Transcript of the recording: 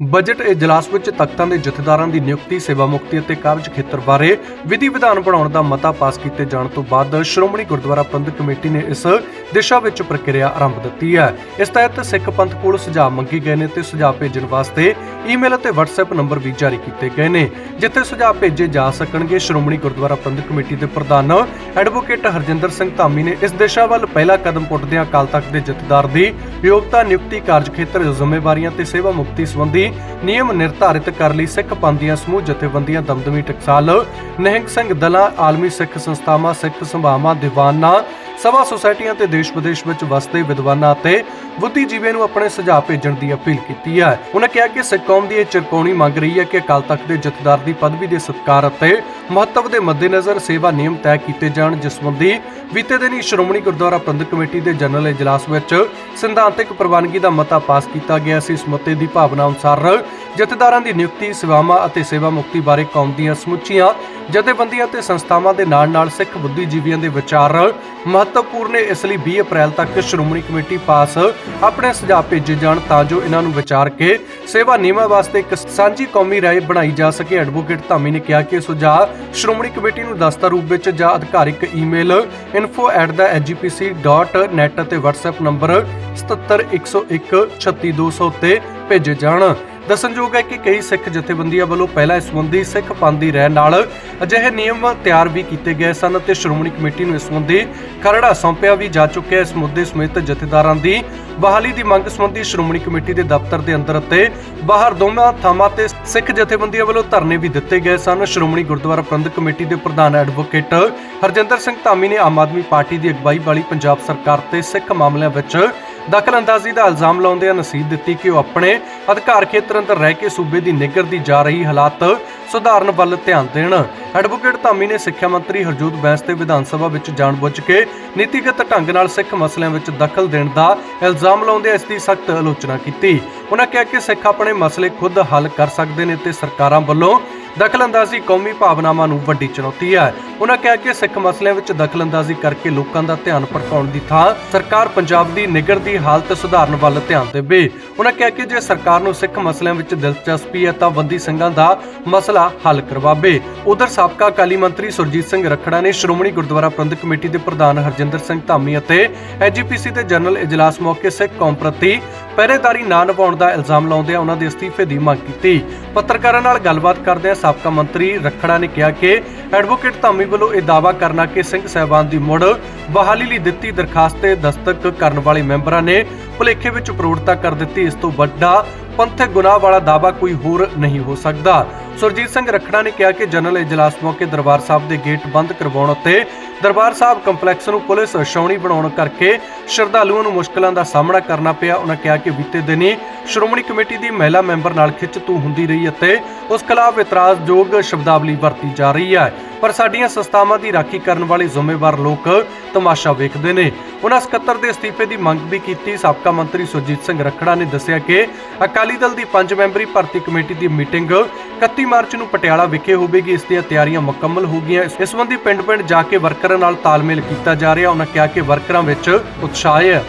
Budget ਇਜਲਾਸ ਵਿੱਚ ਤਖਤਾਂ ਦੇ ਜਥੇਦਾਰਾਂ ਦੀ ਨਿਯੁਕਤੀ, ਸੇਵਾ ਮੁਕਤੀ ਅਤੇ ਕਾਰਜ ਖੇਤਰ ਬਾਰੇ ਵਿਧੀ ਵਿਧਾਨ ਬਣਾਉਣ ਦਾ ਮਤਾ ਪਾਸ ਕੀਤੇ ਜਾਣ ਤੋਂ ਬਾਅਦ ਸ਼੍ਰੋਮਣੀ ਗੁਰਦੁਆਰਾ ਪ੍ਰਬੰਧਕ ਕਮੇਟੀ ਨੇ ਇਸ ਦਿਸ਼ਾ ਵਿੱਚ ਪ੍ਰਕਿਰਿਆ ਆਰੰਭ ਦਿੱਤੀ ਹੈ। ਇਸ ਤਹਿਤ ਸਿੱਖ ਪੰਥ ਕੋਲ ਸੁਝਾਅ ਮੰਗੇ ਗਏ ਨੇ ਤੇ ਸੁਝਾਅ ਭੇਜਣ ਵਾਸਤੇ ਈਮੇਲ ਅਤੇ WhatsApp ਨੰਬਰ ਵੀ ਜਾਰੀ ਕੀਤੇ ਗਏ ਨੇ, ਜਿੱਥੇ ਸੁਝਾਅ ਭੇਜੇ ਜਾ ਸਕਣਗੇ। ਸ਼੍ਰੋਮਣੀ ਗੁਰਦੁਆਰਾ ਪ੍ਰਬੰਧਕ ਕਮੇਟੀ ਦੇ ਪ੍ਰਧਾਨ ਐਡਵੋਕੇਟ ਹਰਜਿੰਦਰ ਸਿੰਘ ਧਾਮੀ ਨੇ ਇਸ ਦਿਸ਼ਾ ਵੱਲ ਪਹਿਲਾ ਕਦਮ ਪੁੱਟਦਿਆਂ ਅਕਾਲ ਤਖਤ ਦੇ ਜਥੇਦਾਰ ਦੀ ਯੋਗਤਾ ਨਿਯੁਕਤੀ, ਕਾਰਜ ਖੇਤਰ, ਜ਼ਿੰਮੇਵਾਰੀਆਂ ਤੇ ਸੇਵਾ ਮੁਕਤੀ ਸੰਬੰਧੀ ਨਿਯਮ ਨਿਰਧਾਰਿਤ ਕਰਨ ਲਈ ਸਿੱਖ ਪੰਥ ਦੀਆਂ ਸਮੂਹ ਜਥੇਬੰਦੀਆਂ ਦਮਦਮੀ ਟਕਸਾਲ, ਨਹਿੰਗ ਸਿੰਘ ਦਲਾਂ, ਆਲਮੀ ਸਿੱਖ ਸੰਸਥਾਵਾਂ, ਸਿੱਖ ਸੰਭਾਵਾਂ, ਦੀਵਾਨਾਂ, ਸਭਾ ਸੁਸਾਇਟੀਆਂ ਤੇ ਦੇਸ਼ ਵਿਦੇਸ਼ ਵਿੱਚ ਵਸਦੇ ਵਿਦਵਾਨਾਂ ਅਤੇ ਬੁੱਧੀਜੀਵੀਆਂ ਨੂੰ ਆਪਣੇ ਸੁਝਾਅ ਭੇਜਣ ਦੀ ਅਪੀਲ ਕੀਤੀ ਹੈ। ਉਹਨਾਂ ਕਿਹਾ ਕਿ ਸਿੱਖ ਕੌਮ ਦੀ ਇਹ ਚਿਰਕੌਣੀ ਮੰਗ ਰਹੀ ਹੈ ਕਿ ਅਕਾਲ ਤਖਤ ਦੇ ਜਥੇਦਾਰ ਦੀ ਪਦਵੀ ਦੇ ਸਤਿਕਾਰ ਅਤੇ ਮਹੱਤਵ ਦੇ ਮੱਦੇਨਜ਼ਰ ਸੇਵਾ ਨਿਯਮ ਤੈਅ ਕੀਤੇ ਜਾਣ, ਜਿਸ ਸੰਬੰਧੀ ਬੀਤੇ ਦਿਨੀ ਸ਼੍ਰੋਮਣੀ ਗੁਰਦੁਆਰਾ ਪ੍ਰਬੰਧਕ ਕਮੇਟੀ ਦੇ ਜਨਰਲ ਇਜਲਾਸ ਵਿੱਚ ਸਿਧਾਂਤਕ ਪ੍ਰਵਾਨਗੀ ਦਾ ਮਤਾ ਪਾਸ ਕੀਤਾ ਗਿਆ ਸੀ। ਇਸ ਮਤੇ ਦੀ ਭਾਵਨਾ ਅਨੁਸਾਰ ਜਥੇਦਾਰਾਂ ਦੀ ਨਿਯੁਕਤੀ, ਸੇਵਾਵਾਂ ਅਤੇ ਸੇਵਾ ਮੁਕਤੀ ਬਾਰੇ ਕੌਮ ਦੀਆਂ ਸਮੁੱਚੀਆਂ ਜਥੇਬੰਦੀਆਂ ਤੇ ਸੰਸਥਾਵਾਂ ਦੇ ਨਾਲ-ਨਾਲ ਸਿੱਖ ਬੁੱਧੀਜੀਵੀਆਂ ਦੇ ਵਿਚਾਰ ਮਹੱਤਵਪੂਰਨ ਨੇ। ਇਸ ਲਈ 20 ਅਪ੍ਰੈਲ ਤੱਕ ਸ਼੍ਰੋਮਣੀ ਕਮੇਟੀ ਪਾਸ ਆਪਣੇ ਸੁਝਾਅ ਭੇਜੇ ਜਾਣ ਤਾਂ ਜੋ ਇਹਨਾਂ ਨੂੰ ਵਿਚਾਰ ਕੇ ਸੇਵਾ ਨਿਯਮਾਂ ਵਾਸਤੇ ਇੱਕ ਸਾਂਝੀ ਕੌਮੀ ਰਾਏ ਬਣਾਈ ਜਾ ਸਕੇ। ਐਡਵੋਕੇਟ ਧਾਮੀ ਨੇ ਕਿਹਾ ਕਿ ਇਹ ਸੁਝਾਅ ਸ਼੍ਰੋਮਣੀ ਕਮੇਟੀ ਨੂੰ ਦਸਤਾਰ ਰੂਪ ਵਿੱਚ ਜਾਂ ਅਧਿਕਾਰਿਕ ਈਮੇਲ info@thegpc.net ਅਤੇ WhatsApp ਨੰਬਰ 7710136200 ਤੇ ਭੇਜੇ ਜਾਣ। ਦੱਸਣਯੋਗ ਹੈ ਕਿ ਕਈ ਸਿੱਖ ਜਥੇਬੰਦੀਆਂ ਵੱਲੋਂ ਪਹਿਲਾਂ ਇਸ ਸੰਬੰਧੀ ਸਿੱਖ ਪੰਥ ਰਹਿ ਨਾਲ ਅਜਿਹੇ ਨਿਯਮ ਤਿਆਰ ਵੀ ਕੀਤੇ ਗਏ ਸਨ ਅਤੇ ਸ਼੍ਰੋਮਣੀ ਕਮੇਟੀ ਨੂੰ ਇਸ ਸੰਬੰਧੀ ਖਰੜਾ ਸੌਂਪਿਆ ਵੀ ਜਾ ਚੁੱਕਿਆ ਇਸ ਮੁੱਦੇ ਸਮੇਤ ਜਥੇਦਾਰਾਂ ਦੀ ਬਹਾਲੀ ਦੀ ਮੰਗ ਸੰਬੰਧੀ ਸ਼੍ਰੋਮਣੀ ਕਮੇਟੀ ਦੇ ਦਫ਼ਤਰ ਦੇ ਅੰਦਰ ਅਤੇ ਬਾਹਰ ਦੋਵਾਂ ਥਾਵਾਂ ਤੇ ਸਿੱਖ ਜਥੇਬੰਦੀਆਂ ਵੱਲੋਂ ਧਰਨੇ ਵੀ ਦਿੱਤੇ ਗਏ ਸਨ। ਸ਼੍ਰੋਮਣੀ ਗੁਰਦੁਆਰਾ ਪ੍ਰਬੰਧਕ ਕਮੇਟੀ ਦੇ ਪ੍ਰਧਾਨ ਐਡਵੋਕੇਟ ਹਰਜਿੰਦਰ ਸਿੰਘ ਧਾਮੀ ਨੇ ਆਮ ਆਦਮੀ ਪਾਰਟੀ ਦੀ ਅਗਵਾਈ ਵਾਲੀ ਪੰਜਾਬ ਸਰਕਾਰ ਤੇ ਸਿੱਖ ਮਾਮਲਿਆਂ ਵਿੱਚ ਦਖਲਅੰਦਾਜ਼ੀ ਦਾ ਇਲਜ਼ਾਮ ਲਾਉਂਦਿਆਂ ਨਸੀਹਤ ਦਿੱਤੀ ਕਿ ਉਹ ਆਪਣੇ ਅਧਿਕਾਰ ਖੇਤਰ ਅੰਦਰ ਰਹਿ ਕੇ ਸੂਬੇ ਦੀ ਨਿਗਰਦੀ ਜਾ ਰਹੀ ਹਾਲਾਤ ਸੁਧਾਰਨ ਵੱਲ ਧਿਆਨ ਦੇਣ। ਐਡਵੋਕੇਟ ਧਾਮੀ ਨੇ ਸਿੱਖਿਆ ਮੰਤਰੀ ਹਰਜੋਤ ਬੈਂਸ ਤੇ ਵਿਧਾਨ ਸਭਾ ਵਿੱਚ ਜਾਣਬੁੱਝ ਕੇ ਨੀਤੀਗਤ ਢੰਗ ਨਾਲ ਸਿੱਖ ਮਸਲਿਆਂ ਵਿੱਚ ਦਖਲ ਦੇਣ ਦਾ ਇਲਜ਼ਾਮ ਲਾਉਂਦਿਆਂ ਇਸ ਦੀ ਸਖਤ ਆਲੋਚਨਾ ਕੀਤੀ। ਉਹਨਾਂ ਕਿਹਾ ਕਿ ਸਿੱਖ ਆਪਣੇ ਮਸਲੇ ਖੁਦ ਹੱਲ ਕਰ ਸਕਦੇ ਨੇ ਤੇ ਸਰਕਾਰਾਂ ਵੱਲੋਂ ਦਖਲਅੰਦਾਜ਼ੀ ਕੌਮੀ ਭਾਵਨਾਵਾਂ ਨੂੰ ਵੱਡੀ ਚੁਣੌਤੀ ਹੈ। ਉਹਨਾਂ ਕਿਹਾ ਕਿ ਸਿੱਖ ਮਸਲਿਆਂ ਵਿੱਚ ਦਖਲਅੰਦਾਜ਼ੀ ਕਰਕੇ ਲੋਕਾਂ ਦਾ ਧਿਆਨ ਭਟਕਾਉਣ ਦੀ ਥਾਂ ਸਰਕਾਰ ਪੰਜਾਬ ਦੀ ਨਿਗਰ ਦੀ ਹਾਲਤ ਸੁਧਾਰਨ ਵੱਲ ਧਿਆਨ ਦੇਵੇ। ਉਹਨਾਂ ਕਿਹਾ ਕਿ ਜੇ ਸਰਕਾਰ ਨੂੰ ਸਿੱਖ ਮਸਲਿਆਂ ਵਿੱਚ ਦਿਲਚਸਪੀ ਹੈ ਤਾਂ ਬੰਦੀ ਸਿੰਘਾਂ ਦਾ ਮਸਲਾ ਹੱਲ ਕਰਵਾਵੇ। ਉਧਰ ਸਾਬਕਾ ਅਕਾਲੀ ਮੰਤਰੀ ਸੁਰਜੀਤ ਸਿੰਘ ਰੱਖੜਾ ਨੇ ਸ਼੍ਰੋਮਣੀ ਗੁਰਦੁਆਰਾ ਪ੍ਰਬੰਧਕ ਕਮੇਟੀ ਦੇ ਪ੍ਰਧਾਨ ਹਰਜਿੰਦਰ ਸਿੰਘ ਧਾਮੀ ਅਤੇ ਐਜੀਪੀਸੀ ਦੇ ਜਨਰਲ ਇਜਲਾਸ ਮੌਕੇ ਸਿੱਖ ਕੌਮ ਪ੍ਰਤੀ ਪਹਿਰੇਦਾਰੀ ਨਾ ਨਿਭਾਉਣ ਦਾ ਇਲਜ਼ਾਮ ਲਾਉਂਦਿਆਂ ਉਹਨਾਂ ਦੇ ਅਸਤੀਫੇ ਦੀ ਮੰਗ ਕੀਤੀ। ਪੱਤਰਕਾਰਾਂ ਨਾਲ ਗੱਲਬਾਤ ਕਰਦਿਆਂ ਸਾਬਕਾ ਮੰਤਰੀ ਰੱਖੜਾ ਨੇ ਕਿਹਾ ਕਿ ਐਡਵੋਕੇਟ ਧਾਮੀ ਵੱਲੋਂ ਇਹ ਦਾਅਵਾ ਕਰਨਾ ਕਿ ਸਿੰਘ ਸਹਿਬਾਨ ਦੀ ਮੁੜ ਬਹਾਲੀ ਲਈ ਦਿੱਤੀ ਦਰਖਾਸਤ ਤੇ ਦਸਤਕ ਕਰਨ ਵਾਲੇ ਮੈਂਬਰਾਂ ਨੇ ਭੁਲੇਖੇ ਵਿੱਚ ਪ੍ਰੋੜਤਾ ਕਰ ਦਿੱਤੀ। ਇਸ ਤੋਂ ਵੱਡਾ ਪੰਥਕ ਗੁਨਾਹ ਵਾਲਾ ਦਾਅਵਾ ਕੋਈ ਹੋਰ ਨਹੀਂ ਹੋ ਸਕਦਾ। ਸੁਰਜੀਤ ਸਿੰਘ ਰੱਖੜਾ ਨੇ ਕਿਹਾ ਕਿ ਜਨਰਲ ਇਜਲਾਸ ਮੌਕੇ ਦਰਬਾਰ ਸਾਹਿਬ ਦੇ ਗੇਟ ਬੰਦ ਕਰਵਾਉਣ ਅਤੇ ਦਰਬਾਰ ਸਾਹਿਬ ਕੰਪਲੈਕਸ ਨੂੰ ਪੁਲਿਸ ਛਾਉਣੀ ਬਣਾਉਣ ਕਰਕੇ ਸ਼ਰਧਾਲੂਆਂ ਨੂੰ ਮੁਸ਼ਕਲਾਂ ਦਾ ਸਾਹਮਣਾ ਕਰਨਾ ਪਿਆ। ਉਹਨਾਂ ਕਿਹਾ ਕਿ ਬੀਤੇ ਦਿਨੀ ਸ਼੍ਰੋਮਣੀ ਕਮੇਟੀ ਦੀ ਮਹਿਲਾ ਮੈਂਬਰ ਨਾਲ ਖਿੱਚ ਖਿੱਚਤੂ ਹੁੰਦੀ ਰਹੀ ਅਤੇ ਉਸ ਖਿਲਾਫ ਇਤਰਾਜ਼ਯੋਗ ਸ਼ਬਦਾਵਲੀ ਵਰਤੀ ਜਾ ਰਹੀ ਹੈ। ਪਰ ਸਾਡੀਆਂ ਸੰਸਥਾਵਾਂ ਦੀ ਰਾਖੀ ਕਰਨ ਵਾਲੇ ਜ਼ਿੰਮੇਵਾਰ ਲੋਕ ਤਮਾਸ਼ਾ ਵੇਖਦੇ ਨੇ। ਉਹਨਾਂ ਸਕੱਤਰ ਦੇ ਅਸਤੀਫੇ ਦੀ ਮੰਗ ਵੀ ਕੀਤੀ। ਸਾਬਕਾ ਮੰਤਰੀ ਸੁਰਜੀਤ ਸਿੰਘ ਰੱਖੜਾ ਨੇ ਦੱਸਿਆ ਕਿ ਅਕਾਲੀ ਦਲ ਦੀ ਪੰਜ ਮੈਂਬਰੀ ਭਰਤੀ ਕਮੇਟੀ ਦੀ ਮੀਟਿੰਗ 31 ਮਾਰਚ ਨੂੰ ਪਟਿਆਲਾ ਵਿਖੇ ਹੋਵੇਗੀ। ਇਸ ਦੀਆਂ ਤਿਆਰੀਆਂ ਮੁਕੰਮਲ ਹੋ ਗਈਆਂ। ਇਸ ਸੰਬੰਧੀ ਪਿੰਡ-ਪਿੰਡ ਜਾ ਕੇ ਵਰਕਰਾਂ ਨਾਲ ਤਾਲਮੇਲ ਕੀਤਾ ਜਾ ਰਿਹਾ। ਉਹਨਾਂ ਕਿਹਾ ਕਿ ਵਰਕਰਾਂ ਵਿੱਚ ਉਤਸ਼ਾਹ ਹੈ।